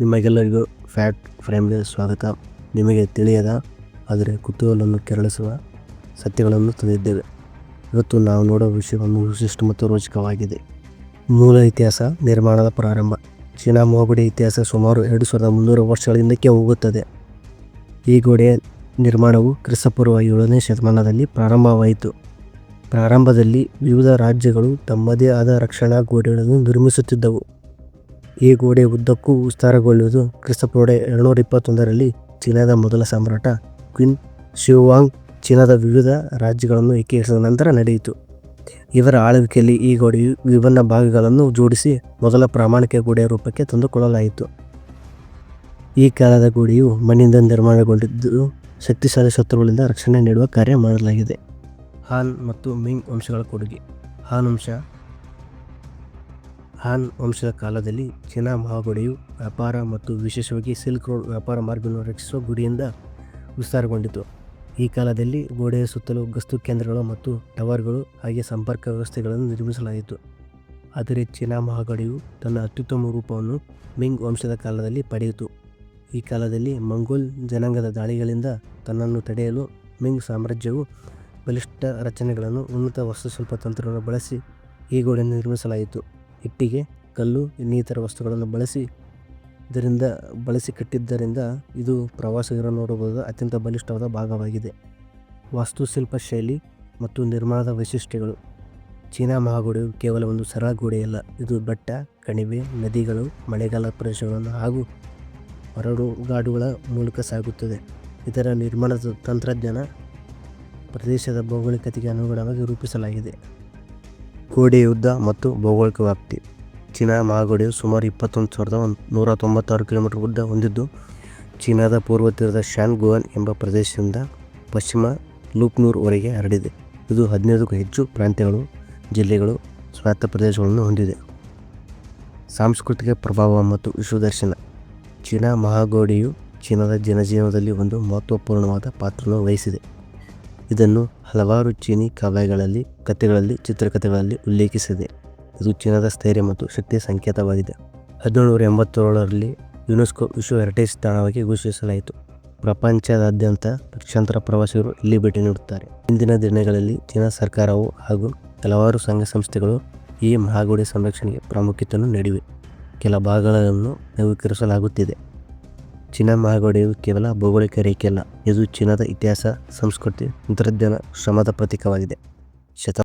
ನಿಮಗೆಲ್ಲರಿಗೂ ಫ್ಯಾಟ್ ಫ್ರೇಮ್ಗೆ ಸ್ವಾಗತ. ನಿಮಗೆ ತಿಳಿಯದ ಆದರೆ ಕುತೂಹಲವನ್ನು ಕೆರಳಿಸುವ ಸತ್ಯಗಳನ್ನು ತಂದಿದ್ದೇವೆ. ಇವತ್ತು ನಾವು ನೋಡುವ ವಿಷಯವನ್ನು ವಿಶಿಷ್ಟ ಮತ್ತು ರೋಚಕವಾಗಿದೆ. ಮೂಲ ಇತಿಹಾಸ ನಿರ್ಮಾಣದ ಪ್ರಾರಂಭ. ಚೀನಾ ಮೋಗುಡಿ ಇತಿಹಾಸ ಸುಮಾರು ಎರಡು ಸಾವಿರದ ಮುನ್ನೂರು ವರ್ಷಗಳ ಹಿಂದಕ್ಕೆ ಹೋಗುತ್ತದೆ ಈ ಗೋಡೆಯ ನಿರ್ಮಾಣವು ಕ್ರಿಸ್ತಪೂರ್ವ ಏಳನೇ ಶತಮಾನದಲ್ಲಿ ಪ್ರಾರಂಭವಾಯಿತು. ಪ್ರಾರಂಭದಲ್ಲಿ ವಿವಿಧ ರಾಜ್ಯಗಳು ತಮ್ಮದೇ ಆದ ರಕ್ಷಣಾ ಗೋಡೆಗಳನ್ನು ನಿರ್ಮಿಸುತ್ತಿದ್ದವು. ಈ ಗೋಡೆ ಉದ್ದಕ್ಕೂ ವಿಸ್ತಾರಗೊಳ್ಳುವುದು ಕ್ರಿಸ್ತಪೂರ್ವ ಎರಡುನೂರ ಇಪ್ಪತ್ತೊಂದರಲ್ಲಿ ಚೀನಾದ ಮೊದಲ ಸಾಮ್ರಾಟ ಕ್ವಿನ್ ಶಿವಾಂಗ್ ಚೀನಾದ ವಿವಿಧ ರಾಜ್ಯಗಳನ್ನು ಏಕೀಕರಿಸಿದ ನಂತರ ನಡೆಯಿತು. ಇವರ ಆಳ್ವಿಕೆಯಲ್ಲಿ ಈ ಗೋಡೆಯು ವಿಭಿನ್ನ ಭಾಗಗಳನ್ನು ಜೋಡಿಸಿ ಮೊದಲ ಪ್ರಾಮಾಣಿಕ ಗೋಡೆಯ ರೂಪಕ್ಕೆ ತಂದುಕೊಳ್ಳಲಾಯಿತು. ಈ ಕಾಲದ ಗೋಡೆಯು ಮಣ್ಣಿಂದ ನಿರ್ಮಾಣಗೊಂಡಿದ್ದು ಶಕ್ತಿಶಾಲಿ ಶತ್ರುಗಳಿಂದ ರಕ್ಷಣೆ ನೀಡುವ ಕಾರ್ಯ ಮಾಡಲಾಗಿದೆ. ಹಾನ್ ಮತ್ತು ಮಿಂಗ್ ವಂಶಗಳ ಕೊಡುಗೆ. ಹಾನ್ ವಂಶ ಹಾನ್ ವಂಶದ ಕಾಲದಲ್ಲಿ ಚೀನಾ ಮಹಾಗುಡಿಯು ವ್ಯಾಪಾರ ಮತ್ತು ವಿಶೇಷವಾಗಿ ಸಿಲ್ಕ್ ರೋಡ್ ವ್ಯಾಪಾರ ಮಾರ್ಗವನ್ನು ರಕ್ಷಿಸುವ ಗುಡಿಯಿಂದ ವಿಸ್ತಾರಗೊಂಡಿತು. ಈ ಕಾಲದಲ್ಲಿ ಗೋಡೆಯ ಸುತ್ತಲೂ ಗಸ್ತು ಕೇಂದ್ರಗಳು ಮತ್ತು ಟವರ್ಗಳು ಹಾಗೆ ಸಂಪರ್ಕ ವ್ಯವಸ್ಥೆಗಳನ್ನು ನಿರ್ಮಿಸಲಾಯಿತು. ಆದರೆ ಚೀನಾ ಮಹಾಗಡಿಯು ತನ್ನ ಅತ್ಯುತ್ತಮ ರೂಪವನ್ನು ಮಿಂಗ್ ವಂಶದ ಕಾಲದಲ್ಲಿ ಪಡೆಯಿತು. ಈ ಕಾಲದಲ್ಲಿ ಮಂಗೋಲ್ ಜನಾಂಗದ ದಾಳಿಗಳಿಂದ ತನ್ನನ್ನು ತಡೆಯಲು ಮಿಂಗ್ ಸಾಮ್ರಾಜ್ಯವು ಬಲಿಷ್ಠ ರಚನೆಗಳನ್ನು ಉನ್ನತ ವಸ್ತುಶಿಲ್ಪ ತಂತ್ರವನ್ನು ಬಳಸಿ ಈ ಗೋಡೆಯನ್ನು ನಿರ್ಮಿಸಲಾಯಿತು. ಇಟ್ಟಿಗೆ ಕಲ್ಲು, ಇನ್ನಿತರ ವಸ್ತುಗಳನ್ನು ಬಳಸಿ, ಇದರಿಂದ ಬಳಸಿ ಕಟ್ಟಿದ್ದರಿಂದ ಇದು ಪ್ರವಾಸಿಗರು ನೋಡಬಹುದಾದ ಅತ್ಯಂತ ಬಲಿಷ್ಠವಾದ ಭಾಗವಾಗಿದೆ. ವಾಸ್ತುಶಿಲ್ಪ ಶೈಲಿ ಮತ್ತು ನಿರ್ಮಾಣದ ವೈಶಿಷ್ಟ್ಯಗಳು. ಚೀನಾ ಮಹಾಗೋಡೆಯು ಕೇವಲ ಒಂದು ಸರಳ ಗೋಡೆಯಲ್ಲ ಇದು ಬೆಟ್ಟ, ಕಣಿವೆ, ನದಿಗಳು, ಮಳೆಗಾಲ ಪ್ರದೇಶಗಳನ್ನು ಹಾಗೂ ಮರಳುಗಾಡುಗಳ ಮೂಲಕ ಸಾಗುತ್ತದೆ. ಇದರ ನಿರ್ಮಾಣದ ತಂತ್ರಜ್ಞಾನ ಪ್ರದೇಶದ ಭೌಗೋಳಿಕತೆಗೆ ಅನುಗುಣವಾಗಿ ರೂಪಿಸಲಾಗಿದೆ. ಗೋಡೆಯ ಉದ್ದ ಮತ್ತು ಭೌಗೋಳಿಕ ವ್ಯಾಪ್ತಿ. ಚೀನಾ ಮಹಾಗೋಡೆಯು ಸುಮಾರು ಇಪ್ಪತ್ತೊಂದು ಸಾವಿರದ ಒಂದು ನೂರ ತೊಂಬತ್ತಾರು ಕಿಲೋಮೀಟರ್ ಉದ್ದ ಹೊಂದಿದ್ದು, ಚೀನಾದ ಪೂರ್ವ ತೀರದ ಶಾನ್ ಗುವಾನ್ ಎಂಬ ಪ್ರದೇಶದಿಂದ ಪಶ್ಚಿಮ ಲೂಪ್ನೂರ್ವರೆಗೆ ಹರಡಿದೆ. ಇದು ಹದಿನೈದಕ್ಕೂ ಹೆಚ್ಚು ಪ್ರಾಂತ್ಯಗಳು, ಜಿಲ್ಲೆಗಳು, ಸ್ವಾಯತ್ತ ಪ್ರದೇಶಗಳನ್ನು ಹೊಂದಿದೆ. ಸಾಂಸ್ಕೃತಿಕ ಪ್ರಭಾವ ಮತ್ತು ವಿಶ್ವದರ್ಶನ. ಚೀನಾ ಮಹಾಗೋಡೆಯು ಚೀನಾದ ಜನಜೀವನದಲ್ಲಿ ಒಂದು ಮಹತ್ವಪೂರ್ಣವಾದ ಪಾತ್ರವನ್ನು ವಹಿಸಿದೆ. ಇದನ್ನು ಹಲವಾರು ಚೀನಿ ಕಾವ್ಯಗಳಲ್ಲಿ, ಕಥೆಗಳಲ್ಲಿ, ಚಿತ್ರಕಥೆಗಳಲ್ಲಿ ಉಲ್ಲೇಖಿಸಿದೆ. ಇದು ಚೀನಾದ ಸ್ಥೈರ್ಯ ಮತ್ತು ಶಕ್ತಿಯ ಸಂಕೇತವಾಗಿದೆ. ಹದಿನೇಳುನೂರ ಎಂಬತ್ತೇಳರಲ್ಲಿ ಯುನೆಸ್ಕೋ ವಿಶ್ವ ಹೆರಿಟೇಜ್ ತಾಣವಾಗಿ ಘೋಷಿಸಲಾಯಿತು. ಪ್ರಪಂಚದಾದ್ಯಂತ ಲಕ್ಷಾಂತರ ಪ್ರವಾಸಿಗರು ಇಲ್ಲಿ ಭೇಟಿ ನೀಡುತ್ತಾರೆ. ಇಂದಿನ ದಿನಗಳಲ್ಲಿ ಚೀನಾ ಸರ್ಕಾರವು ಹಾಗೂ ಹಲವಾರು ಸಂಘ ಸಂಸ್ಥೆಗಳು ಈ ಮಹಾಗೋಡೆ ಸಂರಕ್ಷಣೆಗೆ ಪ್ರಾಮುಖ್ಯತೆಯನ್ನು ನೀಡಿವೆ. ಕೆಲ ಭಾಗಗಳನ್ನು ನವೀಕರಿಸಲಾಗುತ್ತಿದೆ. ಚೀನಾ ಮಹಾಗಡಿಯು ಕೇವಲ ಭೌಗೋಳಿಕ ರೇಖೆಯಲ್ಲ. ಇದು ಚೀನಾದ ಇತಿಹಾಸ ಸಂಸ್ಕೃತಿ ತಂತ್ರಜ್ಞಾನ ಶ್ರಮದ ಪ್ರತೀಕವಾಗಿದೆ. ಶತ